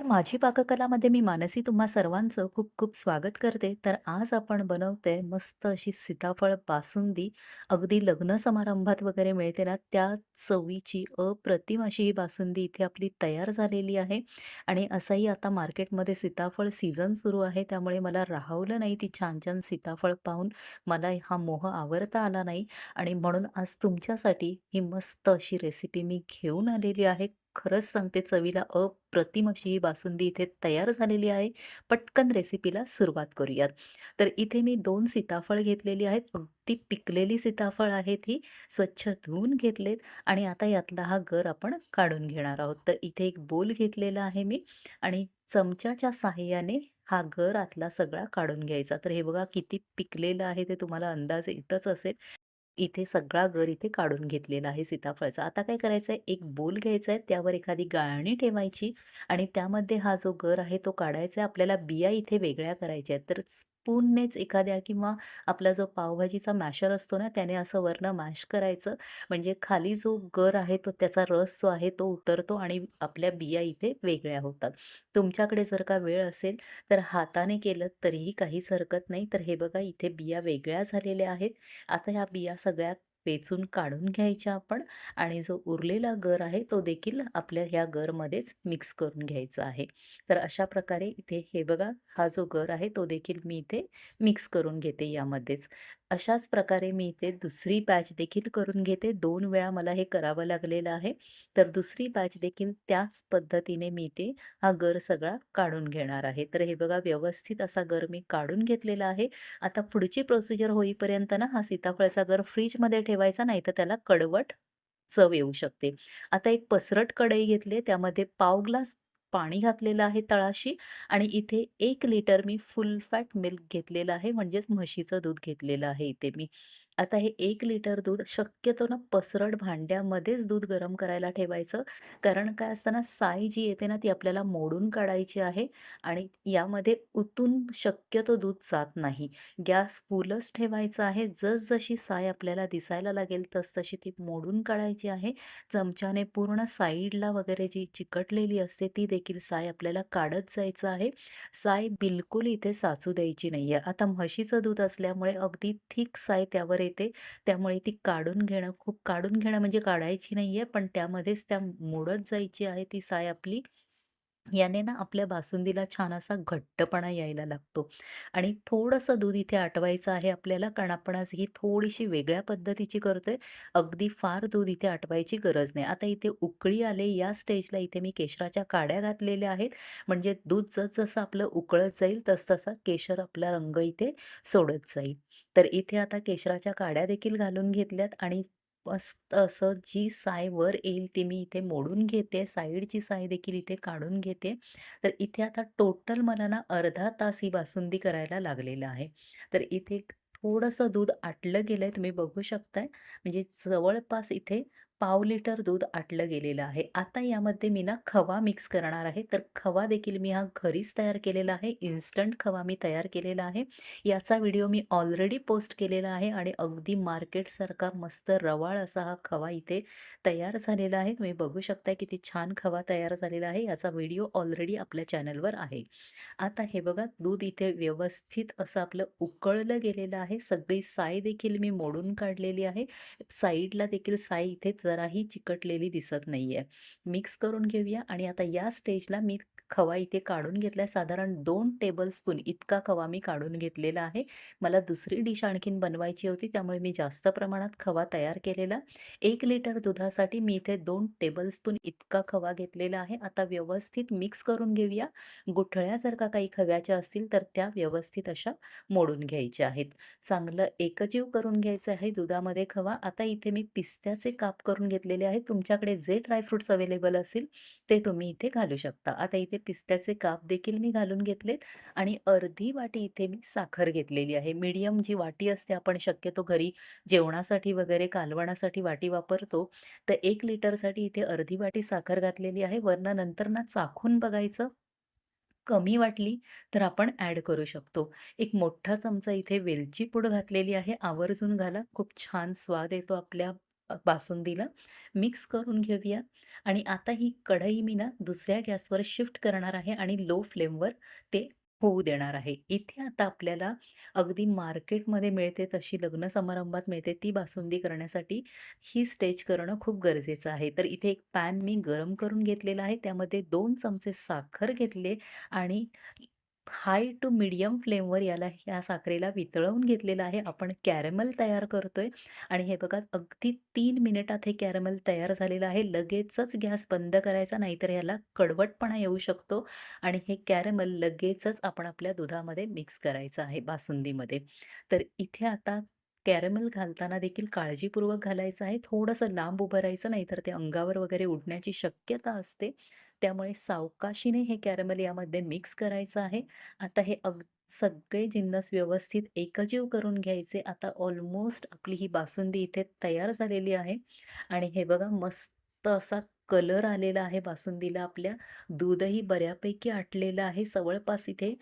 नमस्कार माझी पाककलामध्ये मी मानसी तुम्हा सर्वांचं खूप खूप स्वागत करते. तर आज आपण बनवते मस्त अशी सीताफळ बासुंदी. अगदी लग्न समारंभात वगैरे मिळते ना त्या चवीची अप्रतिम अशी ही बासुंदी इथे आपली तयार झालेली आहे. आणि असंही आता मार्केटमध्ये सीताफळ सीझन सुरू आहे त्यामुळे मला राहवलं नाही ती छान छान सीताफळ पाहून. मला हा मोह आवरता आला नाही. आणि म्हणून आज तुमच्यासाठी ही मस्त अशी रेसिपी मी घेऊन आलेली आहे. खरंच सांगते चवीला अप्रतिम अशी ही बासुंदी इथे तयार झालेली आहे. पटकन रेसिपीला सुरुवात करूयात. तर इथे मी दोन सीताफळ घेतलेली आहेत. अगदी पिकलेली सीताफळ आहेत ही स्वच्छ धुवून घेतलेत आणि आता यातला हा गर आपण काढून घेणार आहोत. तर इथे एक बोल घेतलेला आहे मी आणि चमच्याच्या साहाय्याने हा गर आतला सगळा काढून घ्यायचा. तर हे बघा किती पिकलेलं आहे ते तुम्हाला अंदाज येतच असेल. इथे सगळा गर इथे काढून घेतलेला आहे सीताफळाचा. आता काय करायचं आहे एक बोल घ्यायचा आहे त्यावर एखादी गाळणी ठेवायची आणि त्यामध्ये हा जो गर आहे तो काढायचा आहे. आपल्याला बिया इथे वेगळ्या करायच्या आहेत. तर स्पूननेच एखाद्या किंवा आपला जो पावभाजीचा मॅशर असतो ना त्याने असं वरनं मॅश करायचं. म्हणजे खाली जो गर आहे तो त्याचा रस जो आहे तो उतरतो आणि आपल्या बिया इथे वेगळ्या होतात. तुमच्याकडे जर का वेळ असेल तर हाताने केलं तरीही काहीच हरकत नाही. तर हे बघा इथे बिया वेगळ्या झालेल्या आहेत. आता ह्या बिया सगळ्या वेचून काढून घ्यायच्या आपण आणि जो उरलेला गर आहे तो देखील आपल्या ह्या गरमध्येच मिक्स करून घ्यायचा आहे. तर अशा प्रकारे इथे हे बघा हा जो गर आहे तो देखील मी इथे मिक्स करून घेते यामध्येच. अशाच प्रकारे मी इथे दुसरी बॅच देखील करून घेते. दोन वेळा मला हे करावं लागलेलं आहे. तर दुसरी बॅच देखील त्याच पद्धतीने मी इथे हा गर सगळा काढून घेणार आहे. तर हे बघा व्यवस्थित असा गर मी काढून घेतलेला आहे. आता पुढची प्रोसिजर होईपर्यंत ना हा सीताफळाचा गर फ्रीजमध्ये ठेवायचा नाही तर त्याला कडवट चव येऊ शकते. आता एक पसरट कढई घेतली त्यामध्ये पाव ग्लास पाणी घातलेलं आहे तळाशी आणि इथे एक लिटर मी फुल फॅट मिल्क घेतलेलं आहे म्हणजेच म्हशीचं दूध घेतलेलं आहे इथे मी. आता हे एक लिटर दूध शक्यतो ना पसरट भांड्यामध्येच दूध गरम करायला ठेवायचं. कारण काय असतं ना साय जी येते ना ती आपल्याला मोडून काढायची आहे आणि यामध्ये उतून शक्यतो दूध जात नाही. गॅस फुलच ठेवायचा आहे. जसजशी साय आपल्याला दिसायला लागेल तसतशी ती मोडून काढायची आहे. चमच्याने पूर्ण साईडला वगैरे जी चिकटलेली असते ती देखील साय आपल्याला काढत जायचं आहे. साय बिलकुल इथे साचू द्यायची नाही आहे आता म्हशीचं दूध असल्यामुळे अगदी थिक साय त्यावर येते. त्यामुळे ती काढून घेणं खूप काढून घेणं म्हणजे काढायची नाही आहे पण त्यामध्येच त्या मोडत जायची आहे ती साय आपली. याने ना आपल्या बासुंदीला छान असा घट्टपणा यायला लागतो. आणि थोडंसं दूध इथे आटवायचं आहे आपल्याला कारण आपण आज ही थोडीशी वेगळ्या पद्धतीची करतोय. अगदी फार दूध इथे आटवायची गरज नाही. आता इथे उकळी आले या स्टेजला इथे मी केशराच्या काड्या घातलेल्या आहेत. म्हणजे दूध जसजसं आपलं उकळत जाईल तसतसा केशर आपला रंग इथे सोडत जाईल. तर इथे आता केशराच्या काड्या देखील घालून घेतल्यात आणि मस्त असं जी साय वर येईल ती मी इथे मोडून घेते. साईडची साय देखील इथे काढून घेते. तर इथे आता टोटल मला ना अर्धा तास ही बासुंदी करायला लागलेलं आहे. तर इथे थोडंसं दूध आटलं गेलं आहे तुम्ही बघू शकताय. म्हणजे जवळपास इथे पाव लिटर दूध आटलं गेलेलं आहे. आता यामध्ये मी ना खवा मिक्स करणार आहे. तर खवा देखील मी हा घरीच तयार केलेला आहे. इन्स्टंट खवा मी तयार केलेला आहे. याचा व्हिडिओ मी ऑलरेडी पोस्ट केलेला आहे आणि अगदी मार्केटसारखा मस्त रवाळ असा हा खवा इथे तयार झालेला आहे. तुम्ही बघू शकता किती छान खवा तयार झालेला आहे. याचा व्हिडिओ ऑलरेडी आपल्या चॅनलवर आहे. आता हे बघा दूध इथे व्यवस्थित असं आपलं उकळलं गेलेलं आहे. सगळी साय देखील मी मोडून काढलेली आहे. साईडला देखील साय इथे जराही चिकटलेली दिसत नाही आहे मिक्स करून घेऊया आणि आता या स्टेजला मी खवा इथे काढून घेतला आहे साधारण दोन टेबलस्पून इतका खवा मी काढून घेतलेला आहे. मला दुसरी डिश आणखीन बनवायची होती त्यामुळे मी जास्त प्रमाणात खवा तयार केलेला. एक लिटर दुधासाठी मी इथे दोन टेबलस्पून इतका खवा घेतलेला आहे. आता व्यवस्थित मिक्स करून घेऊया. गुठळ्या जर का काही खव्याच्या असतील तर त्या व्यवस्थित अशा मोडून घ्यायच्या आहेत. चांगलं एकजीव करून घ्यायचं आहे दुधामध्ये खवा. आता इथे मी पिस्त्याचे काप करून घेतलेले आहेत. तुमच्याकडे जे ड्रायफ्रुट्स अवेलेबल असतील ते तुम्ही इथे घालू शकता. आता इथे पिस्त्याचे काप देखील मी घालून घेतलेत आणि अर्धी वाटी इथे मी साखर घेतलेली आहे. मीडियम जी वाटी असते आपण शक्यतो घरी जेवणासाठी वगैरे कालवणासाठी वाटी वापरतो. तर एक लिटरसाठी इथे अर्धी वाटी साखर घातलेली आहे. वरनं नंतर ना चाखून बघायचं कमी वाटली तर आपण ॲड करू शकतो. एक मोठा चमचा इथे वेलची पूड घातलेली आहे. आवर्जून घाला. खूप छान स्वाद येतो आपल्या बासुंदीला मिक्स करून घेऊया आणि आता ही कढई मी ना दुसऱ्या गॅसवर शिफ्ट करणार आहे आणि लो फ्लेमवर ते होऊ देणार आहे. इथे आता आपल्याला अगदी मार्केटमध्ये मिळते तशी लग्न समारंभात मिळते ती बासुंदी करण्यासाठी ही स्टेज करणं खूप गरजेचं आहे. तर इथे एक पॅन मी गरम करून घेतलेला आहे. त्यामध्ये दोन चमचे साखर घेतले आणि हाय टू मिडियम फ्लेमवर याला ह्या साखरेला वितळवून घेतलेलं आहे. आपण कॅरमल तयार करतोय आणि हे बघा अगदी तीन मिनिटात हे कॅरमल तयार झालेलं आहे. लगेचच गॅस बंद करायचा नाहीतर ह्याला कडवटपणा येऊ शकतो आणि हे कॅरमल लगेचच आपण आपल्या दुधामध्ये मिक्स करायचं आहे बासुंदीमध्ये. तर इथे आता कॅरमल घालताना देखील काळजीपूर्वक घालायचं आहे. थोडंसं लांब उभं राहायचं नाहीतर ते अंगावर वगैरे उडण्याची शक्यता असते. त्यामुळे सावकाशीने हे कॅरमल यामध्ये मिक्स करायचं आहे. आता हे अग सगळे जिन्नस व्यवस्थित एकजीव करून घ्यायचे. आता ऑलमोस्ट आपली ही बासुंदी इथे तयार झालेली आहे आणि हे बघा मस्त असा कलर आलेला आहे बासुंदीला आपल्या. दूधही बऱ्यापैकी आटलेलं आहे. जवळपास इथे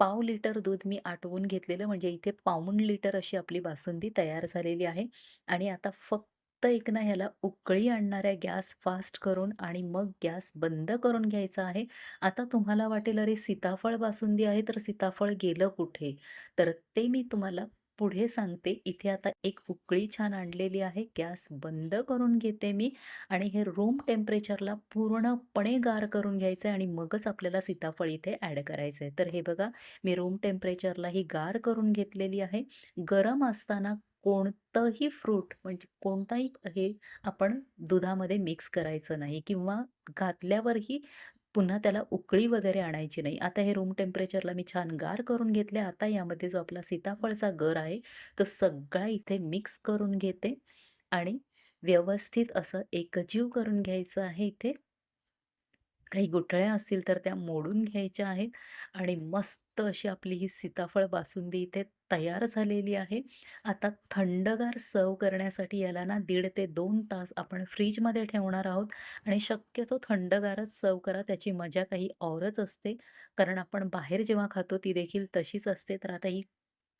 पाव लिटर दूध मी आटवून घेतलेलं म्हणजे इथे पाऊण लिटर अशी आपली बासुंदी तयार झालेली आहे आणि आता फक्त फक्त एक ना ह्याला उकळी आणणाऱ्या गॅस फास्ट करून आणि मग गॅस बंद करून घ्यायचा आहे. आता तुम्हाला वाटेल अरे सीताफळ बासुंदी आहे तर सीताफळ गेलं कुठे? तर ते मी तुम्हाला पुढे सांगते. इथे आता एक उकळी छान आणलेली आहे. गॅस बंद करून घेते मी आणि हे रूम टेम्परेचरला पूर्णपणे गार करून घ्यायचं आहे आणि मगच आपल्याला सीताफळ इथे ॲड करायचं आहे. तर हे बघा मी रूम टेम्परेचरला ही गार करून घेतलेली आहे. गरम असताना कोणतंही फ्रूट म्हणजे कोणताही हे आपण दुधामध्ये मिक्स करायचं नाही किंवा घातल्यावरही पुन्हा त्याला उकळी वगैरे आणायची नाही. आता हे रूम टेम्परेचरला मी छान गार करून घेतले. आता यामध्ये जो आपला सीताफळचा गर आहे तो सगळा इथे मिक्स करून घेते आणि व्यवस्थित असं एकजीव करून घ्यायचं आहे इथे. काही गुठळ्या असतील तर त्या मोडून घ्यायच्या आहेत आणि मस्त अशी आपली ही सीताफळ बासुंदी इथे तयार झालेली आहे. आता थंडगार सर्व करण्यासाठी याला ना दीड ते दोन तास आपण फ्रीजमध्ये ठेवणार आहोत आणि शक्यतो थंडगारच सर्व्ह करा. त्याची मजा काही औरच असते. कारण आपण बाहेर जेव्हा खातो ती देखील तशीच असते. तर आता ही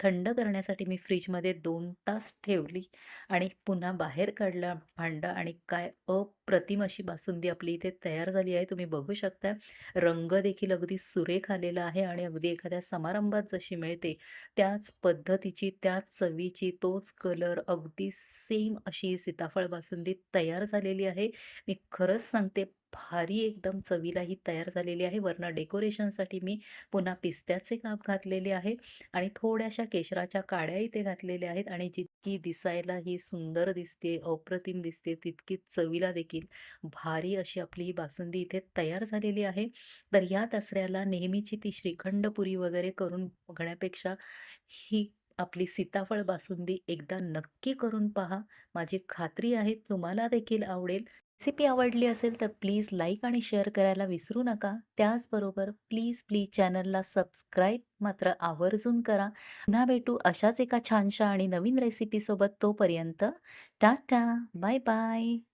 थंड करण्यासाठी मी फ्रीजमध्ये दोन तास ठेवली आणि पुन्हा बाहेर काढलं भांडं आणि काय अप्रतिम अशी बासुंदी आपली इथे तयार झाली आहे. तुम्ही बघू शकता. रंग देखील अगदी सुरेख आलेला आहे आणि अगदी एखाद्या समारंभात जशी मिळते त्याच पद्धतीची, त्याच चवीची, तोच कलर अगदी सेम अशी सीताफळ बासुंदी तयार झालेली आहे. मी खरंच सांगते भारी एकदम चवीला ही तयार झालेली आहे. वरनं डेकोरेशनसाठी मी पुन्हा पिस्त्याचे काप घातलेले आहे आणि थोड्याशा केशराच्या काड्या इथे घातलेल्या आहेत आणि जितकी दिसायला ही सुंदर दिसते, अप्रतिम दिसते, तितकी चवीला देखील भारी अशी आपली ही बासुंदी इथे तयार झालेली आहे. तर या दसऱ्याला नेहमीची ती श्रीखंड पुरी वगैरे करून बघण्यापेक्षा ही आपली सीताफळ बासुंदी एकदा नक्की करून पहा. माझी खात्री आहे तुम्हाला देखील आवडेल. रेसिपी आवडली असेल तर प्लीज लाईक आणि शेअर करायला विसरू नका. त्याचबरोबर प्लीज, प्लीज चॅनलला सबस्क्राईब मात्र आवर्जून करा. पुन्हा भेटू अशाच एका छानशा आणि नवीन रेसिपीसोबत. तोपर्यंत टाटा, बाय बाय.